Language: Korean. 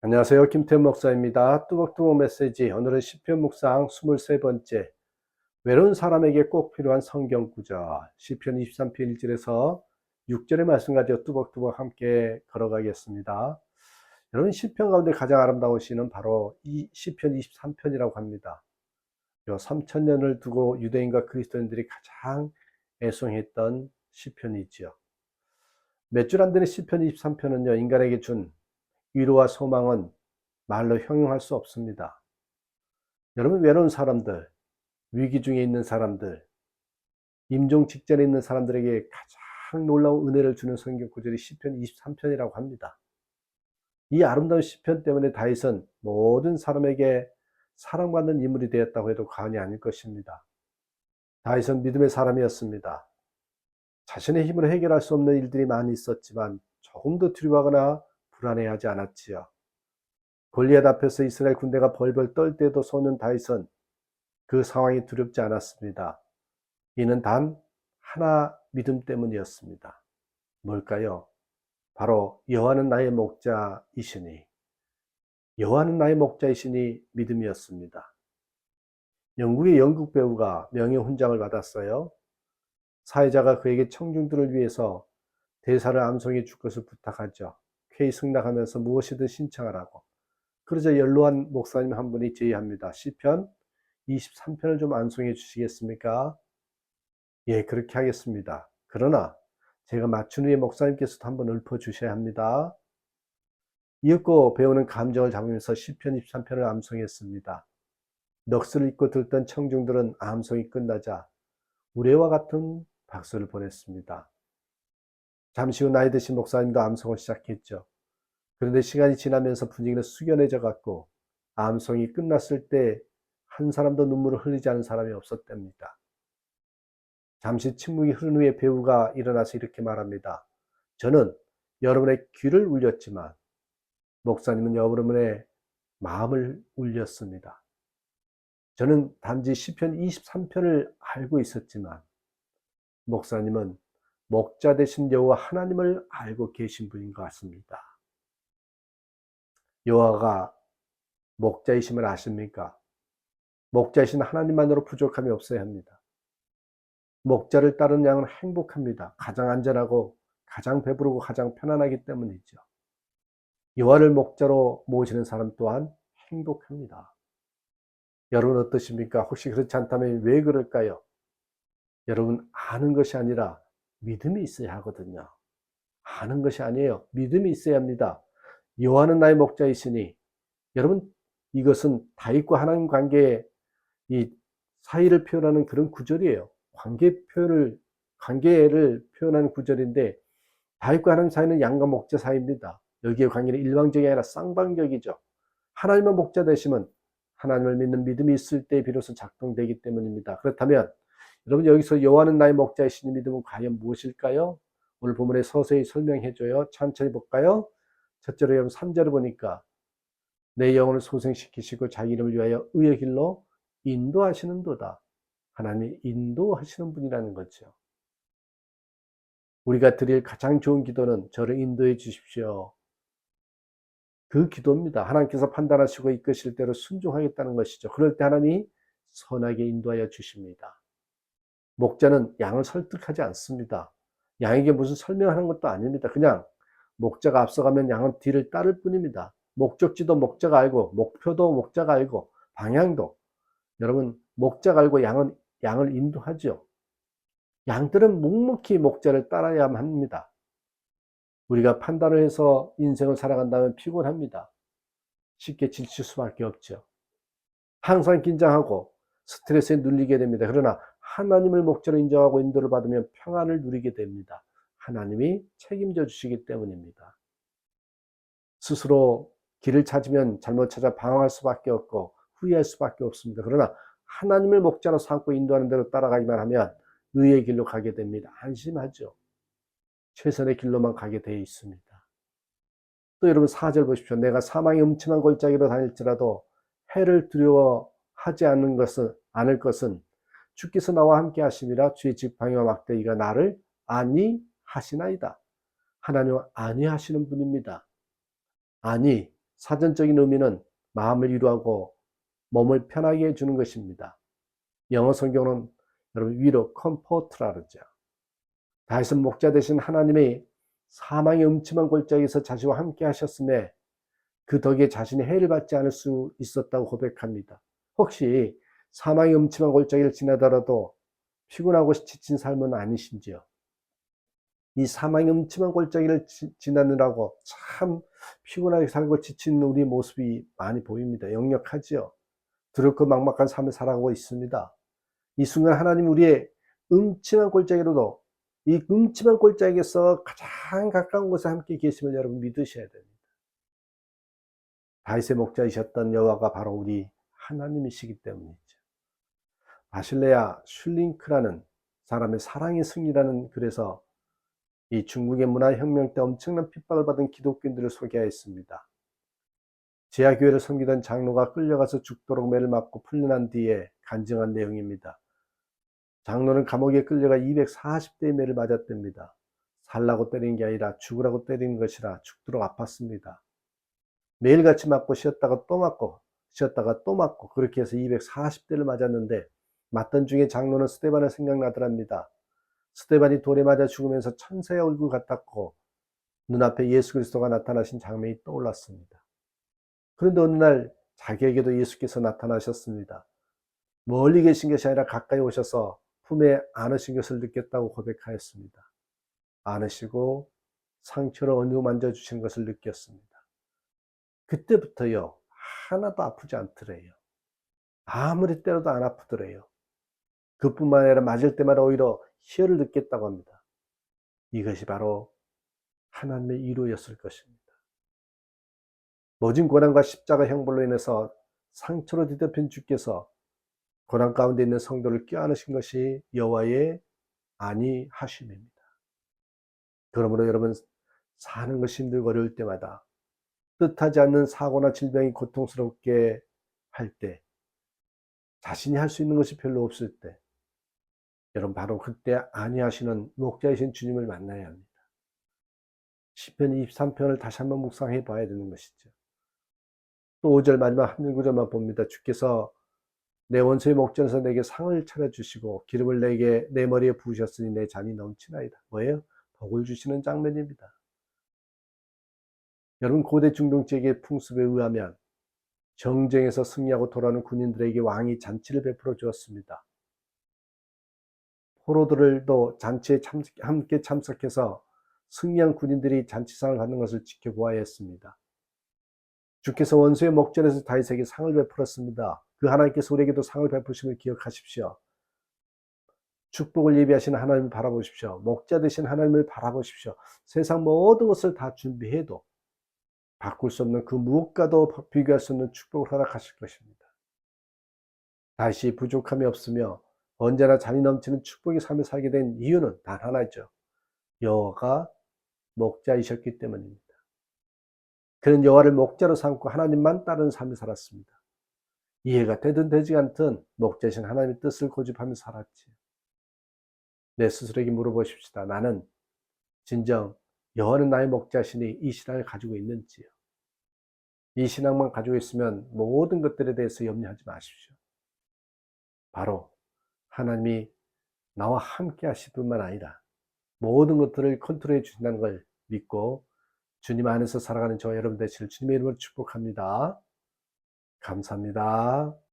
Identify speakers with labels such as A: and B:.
A: 안녕하세요. 김태현 목사입니다. 뚜벅뚜벅 메시지. 오늘은 시편 묵상 23번째. 외로운 사람에게 꼭 필요한 성경 구절. 시편 23편 1절에서 6절의 말씀 가지고 뚜벅뚜벅 함께 걸어가겠습니다. 여러분 시편 가운데 가장 아름다운 시는 바로 이 시편 23편이라고 합니다. 요 3000년을 두고 유대인과 그리스도인들이 가장 애송했던 시편이지요. 몇 줄 안 되는 시편 23편은요. 인간에게 준 위로와 소망은 말로 형용할 수 없습니다. 여러분, 외로운 사람들, 위기 중에 있는 사람들, 임종 직전에 있는 사람들에게 가장 놀라운 은혜를 주는 성경 구절이 시편 23편이라고 합니다. 이 아름다운 시편 때문에 다윗은 모든 사람에게 사랑받는 인물이 되었다고 해도 과언이 아닐 것입니다. 다윗은 믿음의 사람이었습니다. 자신의 힘으로 해결할 수 없는 일들이 많이 있었지만 조금 더 두려워하거나 불안해하지 않았지요. 골리앗 앞에서 이스라엘 군대가 벌벌 떨 때도 소년 다윗은 그 상황이 두렵지 않았습니다. 이는 단 하나 믿음 때문이었습니다. 뭘까요? 바로 여호와는 나의 목자이시니 여호와는 나의 목자이시니 믿음이었습니다. 영국의 연극 배우가 명예 훈장을 받았어요. 사회자가 그에게 청중들을 위해서 대사를 암송해 줄 것을 부탁하죠. 회의 승낙하면서 무엇이든 신청하라고. 그러자 연로한 목사님 한 분이 제의합니다. 시편 23편을 좀 암송해 주시겠습니까? 예, 그렇게 하겠습니다. 그러나 제가 맞춘 후에 목사님께서도 한번 읊어 주셔야 합니다. 이윽고 배우는 감정을 잡으면서 시편 23편을 암송했습니다. 넋을 잊고 듣던 청중들은 암송이 끝나자 우레와 같은 박수를 보냈습니다. 잠시 후 나이 드신 목사님도 암송을 시작했죠. 그런데 시간이 지나면서 분위기는 숙연해져 갔고 암송이 끝났을 때 한 사람도 눈물을 흘리지 않은 사람이 없었답니다. 잠시 침묵이 흐른 후에 배우가 일어나서 이렇게 말합니다. 저는 여러분의 귀를 울렸지만 목사님은 여러분의 마음을 울렸습니다. 저는 단지 시편 23편을 알고 있었지만 목사님은 목자 되신 여호와 하나님을 알고 계신 분인 것 같습니다. 여호와가 목자이심을 아십니까? 목자이신 하나님만으로 부족함이 없어야 합니다. 목자를 따른 양은 행복합니다. 가장 안전하고 가장 배부르고 가장 편안하기 때문이죠. 여호와를 목자로 모시는 사람 또한 행복합니다. 여러분 어떠십니까? 혹시 그렇지 않다면 왜 그럴까요? 여러분 아는 것이 아니라 믿음이 있어야 하거든요. 아는 것이 아니에요. 믿음이 있어야 합니다. 여호와는 나의 목자이시니 여러분 이것은 다윗과 하나님 관계의 이 사이를 표현하는 그런 구절이에요. 관계 표현을 관계를 표현하는 구절인데 다윗과 하나님 사이는 양과 목자 사이입니다. 여기에 관계는 일방적이 아니라 쌍방적이죠. 하나님의 목자 되시면 하나님을 믿는 믿음이 있을 때 비로소 작동되기 때문입니다. 그렇다면 여러분 여기서 여호와는 나의 목자이시니 믿음은 과연 무엇일까요? 오늘 본문에 서서히 설명해 줘요. 천천히 볼까요? 첫째로 여러분 3절을 보니까 내 영혼을 소생시키시고 자기 이름을 위하여 의의 길로 인도하시는 도다. 하나님이 인도하시는 분이라는 거죠. 우리가 드릴 가장 좋은 기도는 저를 인도해 주십시오. 그 기도입니다. 하나님께서 판단하시고 이끄실 대로 순종하겠다는 것이죠. 그럴 때 하나님이 선하게 인도하여 주십니다. 목자는 양을 설득하지 않습니다. 양에게 무슨 설명하는 것도 아닙니다. 그냥 목자가 앞서가면 양은 뒤를 따를 뿐입니다. 목적지도 목자가 알고, 목표도 목자가 알고, 방향도. 여러분, 목자가 알고 양은, 양을 인도하죠. 양들은 묵묵히 목자를 따라야만 합니다. 우리가 판단을 해서 인생을 살아간다면 피곤합니다. 쉽게 지칠 수밖에 없죠. 항상 긴장하고 스트레스에 눌리게 됩니다. 그러나 하나님을 목자로 인정하고 인도를 받으면 평안을 누리게 됩니다. 하나님이 책임져 주시기 때문입니다. 스스로 길을 찾으면 잘못 찾아 방황할 수밖에 없고 후회할 수밖에 없습니다. 그러나 하나님을 목자로 삼고 인도하는 대로 따라가기만 하면 의의 길로 가게 됩니다. 안심하죠. 최선의 길로만 가게 되어 있습니다. 또 여러분 4절 보십시오. 내가 사망의 음침한 골짜기로 다닐지라도 해를 두려워하지 않는 것은 않을 것은 주께서 나와 함께 하심이라 주의 지팡이와 막대기가 나를 아니 하시나이다. 하나님은 아니 하시는 분입니다. 아니 사전적인 의미는 마음을 위로하고 몸을 편하게 해주는 것입니다. 영어 성경은 여러분 위로 컴포트라 그러죠. 다윗은 목자 대신 하나님이 사망의 음침한 골짜기에서 자신과 함께 하셨음에 그 덕에 자신이 해를 받지 않을 수 있었다고 고백합니다. 혹시 사망의 음침한 골짜기를 지나더라도 피곤하고 지친 삶은 아니신지요? 이 사망의 음침한 골짜기를 지, 지나느라고 참 피곤하게 살고 지친 우리 모습이 많이 보입니다. 역력하지요. 두렵고 막막한 삶을 살아가고 있습니다. 이 순간 하나님 우리의 음침한 골짜기로도 이 음침한 골짜기에서 가장 가까운 곳에 함께 계심을 여러분 믿으셔야 됩니다. 다윗의 목자이셨던 여호와가 바로 우리 하나님이시기 때문이죠. 바실레아 슐링크라는 사람의 사랑의 승리라는 글에서 이 중국의 문화혁명 때 엄청난 핍박을 받은 기독교인들을 소개하였습니다. 제야교회를 섬기던 장로가 끌려가서 죽도록 매를 맞고 풀려난 뒤에 간증한 내용입니다. 장로는 감옥에 끌려가 240대의 매를 맞았답니다. 살라고 때린 게 아니라 죽으라고 때린 것이라 죽도록 아팠습니다. 매일같이 맞고 쉬었다가 또 맞고 쉬었다가 또 맞고 그렇게 해서 240대를 맞았는데 맞던 중에 장로는 스테반을 생각나더랍니다. 스테반이 돌에 맞아 죽으면서 천사의 얼굴 같았고 눈앞에 예수 그리스도가 나타나신 장면이 떠올랐습니다. 그런데 어느 날 자기에게도 예수께서 나타나셨습니다. 멀리 계신 것이 아니라 가까이 오셔서 품에 안으신 것을 느꼈다고 고백하였습니다. 안으시고 상처를 어느 만져주신 것을 느꼈습니다. 그때부터요, 하나도 아프지 않더래요. 아무리 때려도 안 아프더래요. 그뿐만 아니라 맞을 때마다 오히려 희열을 느꼈다고 합니다. 이것이 바로 하나님의 이루였을 것입니다. 모진 고난과 십자가 형벌로 인해서 상처로 뒤덮인 주께서 고난 가운데 있는 성도를 껴안으신 것이 여호와의 아니 하심입니다. 그러므로 여러분 사는 것이 힘들고 어려울 때마다 뜻하지 않는 사고나 질병이 고통스럽게 할 때, 자신이 할 수 있는 것이 별로 없을 때, 여러분 바로 그때 아니하시는 목자이신 주님을 만나야 합니다. 10편 23편을 다시 한번 묵상해 봐야 되는 것이죠. 또 5절 마지막 한 구절만 봅니다. 주께서 내 원수의 목전에서 내게 상을 차려주시고 기름을 내게 내 머리에 부으셨으니 내 잔이 넘치나이다. 뭐예요? 복을 주시는 장면입니다. 여러분 고대 중동지역의 풍습에 의하면 정쟁에서 승리하고 돌아오는 군인들에게 왕이 잔치를 베풀어 주었습니다. 포로들도 잔치에 참석, 함께 참석해서 승리한 군인들이 잔치상을 받는 것을 지켜보아야 했습니다. 주께서 원수의 목전에서 다윗에게 상을 베풀었습니다. 그 하나님께서 우리에게도 상을 베푸심을 기억하십시오. 축복을 예비하시는 하나님을 바라보십시오. 목자 되신 하나님을 바라보십시오. 세상 모든 것을 다 준비해도 바꿀 수 없는 그 무엇과도 비교할 수 없는 축복을 허락하실 것입니다. 다시 부족함이 없으며 언제나 잔이 넘치는 축복의 삶을 살게 된 이유는 단 하나죠. 여호와가 목자이셨기 때문입니다. 그는 여호와를 목자로 삼고 하나님만 따르는 삶을 살았습니다. 이해가 되든 되지 않든 목자신 하나님의 뜻을 고집하며 살았지. 내 스스로에게 물어보십시다. 나는 진정 여호와는 나의 목자시니 이 신앙을 가지고 있는지요. 이 신앙만 가지고 있으면 모든 것들에 대해서 염려하지 마십시오. 바로 하나님이 나와 함께 하실 뿐만 아니라 모든 것들을 컨트롤해 주신다는 걸 믿고 주님 안에서 살아가는 저와 여러분 되시를 주님의 이름으로 축복합니다. 감사합니다.